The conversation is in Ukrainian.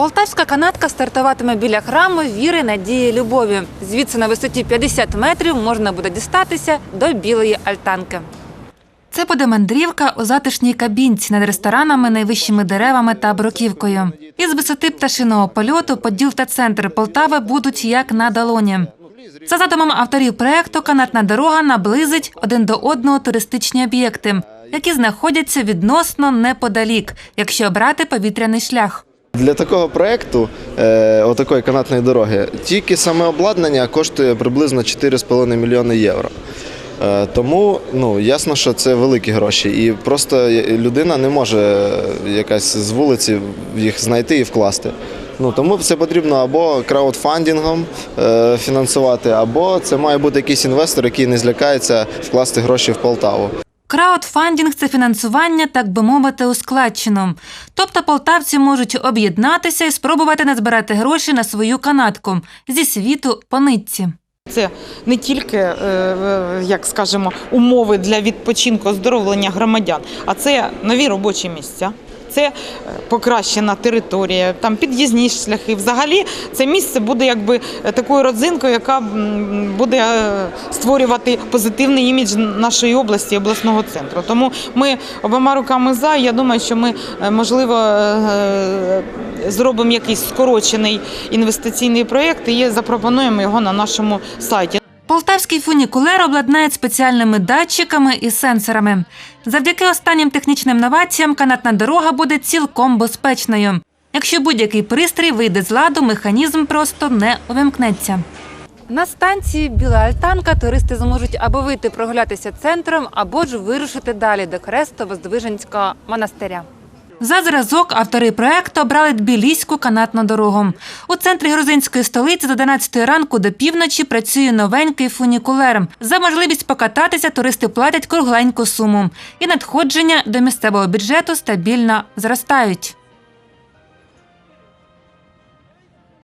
Полтавська канатка стартуватиме біля храму віри, надії, любові. Звідси на висоті 50 метрів можна буде дістатися до білої альтанки. Це буде мандрівка у затишній кабінці над ресторанами, найвищими деревами та бруківкою. Із висоти пташиного польоту поділ та центр Полтави будуть як на долоні. За задумом авторів проекту, канатна дорога наблизить один до одного туристичні об'єкти, які знаходяться відносно неподалік, якщо брати повітряний шлях. Для такого проєкту, е, отакої канатної дороги, тільки саме обладнання коштує приблизно 4,5 мільйони євро. Е, Тому ну, ясно, що це великі гроші. І просто людина не може якась з вулиці їх знайти і вкласти. Ну, тому це потрібно або краудфандингом е, фінансувати, або це має бути якийсь інвестор, який не злякається вкласти гроші в Полтаву. Краудфандінг це фінансування, так би мовити, у. Тобто полтавці можуть об'єднатися і спробувати назбирати гроші на свою канатку зі світу по нитці. Це не тільки, е, як скажемо, умови для відпочинку, оздоровлення громадян, а це нові робочі місця. Це е, покращена територія, там під'їзні шляхи. Взагалі, це місце буде якби е, такою родзинкою, яка буде е, створювати позитивний імідж нашої області, обласного центру. Тому ми обома руками за. Я думаю, що ми можливо зробимо якийсь скорочений інвестиційний проєкт і запропонуємо його на нашому сайті. Полтавський фунікулер обладнають спеціальними датчиками і сенсорами. Завдяки останнім технічним новаціям канатна дорога буде цілком безпечною. Якщо будь-який пристрій вийде з ладу, механізм просто не увімкнеться. На станції Біла Альтанка туристи зможуть або вийти прогулятися центром, або ж вирушити далі до Хрестово-Здвиженського монастиря. За зразок автори проекту обрали Тбіліську канатну дорогу. У центрі грузинської столиці з 11 ранку до півночі працює новенький фунікулер. За можливість покататися туристи платять кругленьку суму. І надходження до місцевого бюджету стабільно зростають.